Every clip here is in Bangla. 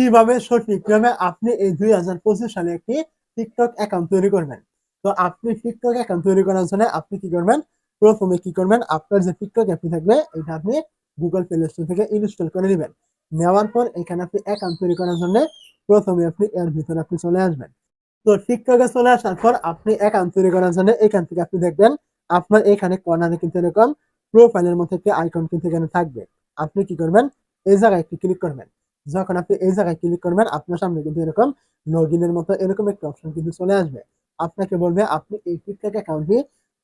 কীভাবে সঠিকভাবে আপনি এই দুই হাজার পঁচিশ সালে একটি টিকটক অ্যাকাউন্ট তৈরি করবেন? তো আপনি টিকটক অ্যাকাউন্ট তৈরি করার জন্য আপনি কি করবেন? প্রথমে কি করবেন? আপনার যে টিকটক অ্যাপটি থাকবে, এটা আপনি গুগল প্লে স্টোর থেকে ইনস্টল করে নেবেন। নেওয়ার পর এখানে আপনি অ্যাকাউন্ট তৈরি করার জন্য প্রথমে আপনি এর ভিতরে আপনি চলে আসবেন। তো টিকটকে চলে আসার পর আপনি অ্যাকাউন্ট তৈরি করার জন্য এখান থেকে আপনি দেখবেন, আপনার এখানে কর্নারে কিন্তু এরকম প্রোফাইলের মধ্যে একটি আইকন কিন্তু এখানে থাকবে। আপনি কি করবেন? এই জায়গায় একটি ক্লিক করবেন। যখন আপনি এই জায়গায় ক্লিক করবেন, আপনার সামনে কিন্তু এরকম লগ ইনের মতো এরকম একটা অপশন কিন্তু চলে আসবে। আপনাকে বলবে, আপনি এই টিকটক অ্যাকাউন্টটি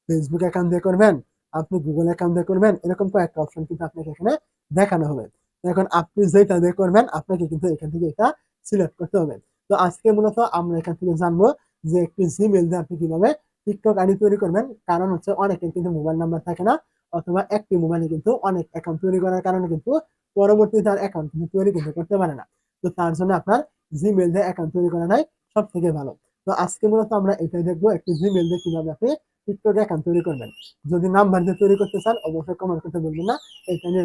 ফেসবুক অ্যাকাউন্ট দিয়ে করবেন, আপনি গুগল অ্যাকাউন্ট দিয়ে করবেন। এরকম কয়েকটা অপশন কিন্তু আপনাকে এখানে দেখানো হবে। এখন আপনি যেটা দিয়ে করবেন, আপনাকে কিন্তু এখান থেকে এটা সিলেক্ট করতে হবে। তো আজকে মূলত আমরা এখান থেকে জানব যে একটি জিমেল দিয়ে আপনি কীভাবে টিকটক আইডি তৈরি করবেন। কারণ হচ্ছে অনেকের কিন্তু মোবাইল নাম্বার থাকে না, অথবা একটি মোবাইলে কিন্তু অনেক অ্যাকাউন্ট তৈরি করার কারণে কিন্তু পরবর্তী তার অ্যাকাউন্ট কিন্তু তৈরি কিন্তু করতে পারে না। তো তার জন্য আপনার জিমেল দিয়ে অ্যাকাউন্ট তৈরি করাটাই সব থেকে ভালো। তো আজকে মূলত আমরা এটাই দেখব জিমেল দিয়ে কীভাবে আপনি অ্যাকাউন্ট তৈরি করবেন। যদি নাম্বার দিয়ে তৈরি করতে চান, অবশ্যই কমেন্ট করতে বলবেন না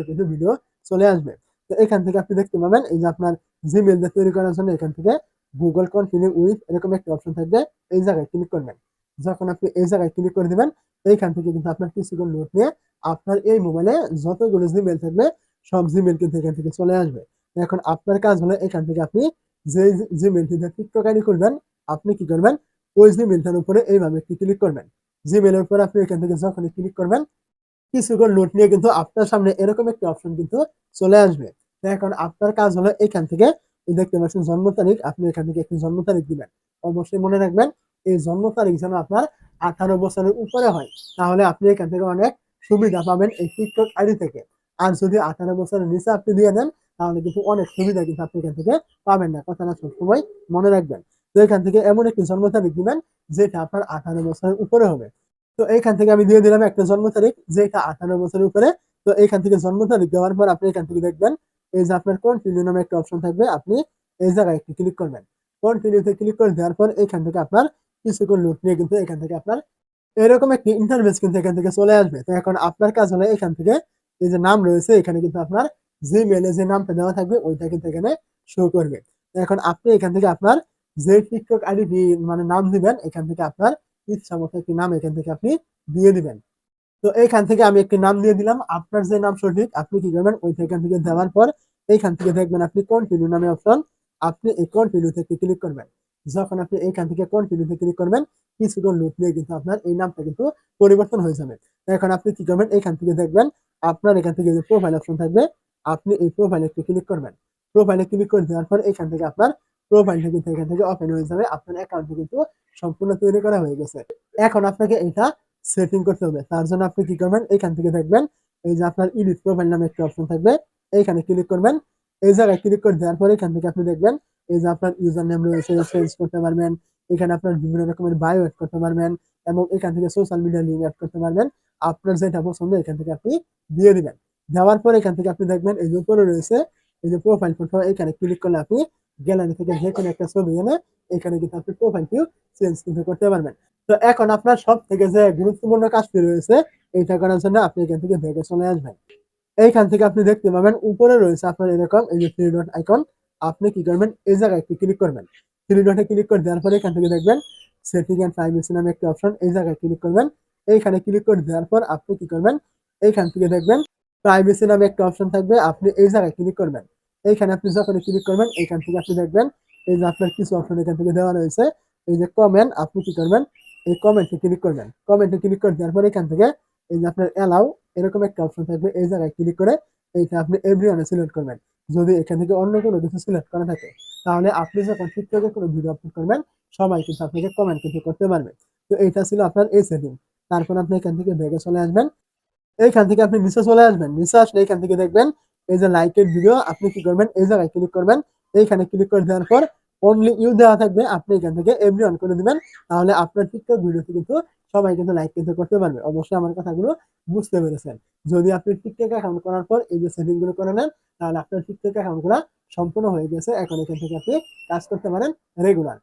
কিন্তু ভিডিও চলে আসবে। তো এখান থেকে আপনি দেখতে পাবেন, এই যে আপনার জিমেল দিয়ে তৈরি করার জন্য এখান থেকে গুগল কন্টিনিউ উইথ এরকম একটা অপশন থাকবে, এই জায়গায় ক্লিক করবেন। যখন আপনি এই জায়গায় ক্লিক করে দিবেন, এইখান থেকে কিন্তু আপনার কিছুক্ষণ নোট নিয়ে আপনার এই মোবাইলে যতগুলো জিমেল থাকবে সব জিমেল কিন্তু এখান থেকে চলে আসবে। এখন আপনার কাজ হলো এখান থেকে আপনি যে জিমেলটি দিয়ে টিকটক আইডি করবেন আপনি কি করবেন? ওই জিমেলটার উপরে এইভাবে একটি ক্লিক করবেন। জিমেলের উপর আপনি এখান থেকে যখনই ক্লিক করবেন, কিছুক্ষণ নোট নিয়ে কিন্তু আপনার সামনে এরকম একটি অপশন কিন্তু চলে আসবে। এখন আপনার কাজ হলো এখান থেকে দেখতে পাচ্ছেন জন্ম তারিখ, আপনি এখান থেকে একটি জন্ম তারিখ দিবেন। অবশ্যই মনে রাখবেন, এই জন্ম তারিখ যেন আপনার আঠারো বছরের উপরে হয়, তাহলে আপনি এখান থেকে অনেক সুবিধা পাবেন এই টিকটক আইডি থেকে। আর যদি আঠারো বছরের নিচে আপনি দিয়ে দেন, তাহলে কিন্তু অনেক সুবিধা কিন্তু আপনি এখান থেকে পাবেন না। কথাটা সবসময় মনে রাখবেন। তো এখান থেকে এমন একটি জন্ম তারিখ দিবেন, যেটা আপনার আঠারো বছরের উপরে হবে। তো এইখান থেকে আমি দিয়ে দিলাম একটা জন্ম তারিখ, যেটা আঠারো বছরের উপরে। তো এইখান থেকে জন্ম তারিখ দেওয়ার পর আপনি এখান থেকে দেখবেন, এই যে আপনার কন্টিনিউ নামে একটা অপশন থাকবে, আপনি এই জায়গায় একটি ক্লিক করবেন। কন্টিনিউতে ক্লিক করে দেওয়ার পর এখান থেকে আপনার কিছুক্ষণ লোড নিয়ে কিন্তু এখান থেকে আপনার এরকম একটি ইন্টারভেস কিন্তু এখান থেকে চলে আসবে। তো এখন আপনার কাজ হলে এখান থেকে এই যে নাম রয়েছে, এখানে কিন্তু আপনার জিমেলে যে নামটা দেওয়া থাকবে, ওইটা কিন্তু এখানে শো করবে। এখন আপনি এখান থেকে আপনার যে শিক্ষক আইডি মানে নাম দিবেন, এখান থেকে আপনার ইচ্ছা মতো একটি নাম এখান থেকে আপনি দিয়ে দিবেন। তো এইখান থেকে আমি একটি নাম দিয়ে দিলাম, আপনার যে নাম সঠিক, আপনি কি করবেন ওই এখান থেকে দেওয়ার পর এইখান থেকে দেখবেন আপনি কন্টিনিউ নামে অপশন আপনি এই কন্টিনিউ থেকে ক্লিক করবেন। যখন আপনি এইখান থেকে কন্টিনিউতে ক্লিক করবেন কিছুক্ষণ লুট নিয়ে কিন্তু আপনার এই নামটা কিন্তু পরিবর্তন হয়ে যাবে। এখন আপনি কি করবেন এইখান থেকে দেখবেন আপনার এখান থেকে যে প্রোফাইল অপশন থাকবে, আপনি এই প্রোফাইলে একটু ক্লিক করবেন। প্রোফাইলে ক্লিক করে দেওয়ার পর এখান থেকে আপনার প্রোফাইলটা কিন্তু এখান থেকে ওপেন হয়ে যাবে। আপনার অ্যাকাউন্টটি কিন্তু সম্পূর্ণ তৈরি করা হয়ে গেছে। এখন আপনাকে এটা সেটিং করতে হবে। তার জন্য আপনি কি করবেন? এখান থেকে দেখবেন, এই যে আপনার ইডিট প্রোফাইল নামে একটা অপশন থাকবে, এইখানে ক্লিক করবেন। এই জায়গায় ক্লিক করে দেওয়ার পর এখান থেকে আপনি দেখবেন, এই যে আপনার ইউজার নেম রয়েছে চেঞ্জ করতে পারবেন। এখানে আপনার বিভিন্ন রকমের বায়ো অ্যাড করতে পারবেন এবং এখান থেকে সোশ্যাল মিডিয়া লিঙ্ক অ্যাড করতে পারবেন। আপনার যেটা পছন্দ, এখান থেকে আপনি দিয়ে দিবেন। দেওয়ার পর এখান থেকে আপনি দেখবেন এই যে উপরে রয়েছে, এই যে প্রোফাইল ফটো এখানে ক্লিক করলে আপনি গ্যালারি থেকে যে কোনো একটা ছবি এনে এখানে কিন্তু আপনি প্রোফাইলটিও চেঞ্জ কিন্তু করতে পারবেন। তো এখন আপনার সব থেকে যে গুরুত্বপূর্ণ কাজটি রয়েছে এইটা করার জন্য আপনি এখান থেকে ভেগে চলে আসবেন। এইখান থেকে আপনি দেখতে পাবেন, উপরে রয়েছে আপনার এরকম এই যে থ্রি ডট আইকন আপনি কি করবেন, এই জায়গায় একটু ক্লিক করবেন। থ্রি ডটে ক্লিক করে দেওয়ার পরে এখান থেকে দেখবেন সেটিং অ্যান্ড প্রাইভেসি নামে একটি অপশন এই জায়গায় ক্লিক করবেন। এইখানে ক্লিক করে দেওয়ার পর আপনি কি করবেন? এইখান থেকে দেখবেন প্রাইভেসি নামে একটা অপশন থাকবে, আপনি এই জায়গায় ক্লিক করবেন। এইখানে আপনি যখন ক্লিক করবেন, এইখান থেকে আপনি দেখবেন এই যে আপনার কিছু অপশন এখান থেকে দেওয়া রয়েছে। এই যে কমেন্ট আপনি কি করবেন? এই কমেন্টে ক্লিক করবেন। কমেন্টে ক্লিক করে দেওয়ার পর এখান থেকে এই যে আপনার অ্যালাউ এরকম একটা অপশন থাকবে, এই জায়গায় ক্লিক করে এইটা আপনি এভরিওয়ানে সিলেক্ট করবেন। যদি এখান থেকে অন্য কোনো কিছু সিলেক্ট করা থাকে, তাহলে আপনি যখন টিকটকে কোনো ভিডিও আপলোড করবেন, সবাই কিন্তু আপনাকে কমেন্ট কিন্তু করতে পারবে। তো এইটা ছিল আপনার এই সেটিং তারপর আপনি এখান থেকে ব্যাগে চলে আসবেন। এইখান থেকে আপনি নিচে চলে আসবেন। নিচে আসলে এখান থেকে দেখবেন এই যে লাইকের ভিডিও আপনি কি করবেন? এই জায়গায় ক্লিক করবেন। এইখানে ক্লিক করে দেওয়ার পর অনলি ইউ দেওয়া থাকবে। আপনি এখান থেকে এভরি অন করে দিবেন। তাহলে আপনার টিকটক ভিডিওতে কিন্তু সবাই কিন্তু লাইক কিন্তু করতে পারবে। অবশ্যই আমার কথাগুলো বুঝতে পেরেছেন। যদি আপনি টিকটক অ্যাকাউন্ট করার পর এই যে সেটিংগুলো করে নেন, তাহলে আপনার টিকটক অ্যাকাউন্টগুলো সম্পূর্ণ হয়ে গেছে। এখন এখান থেকে আপনি কাজ করতে পারেন রেগুলার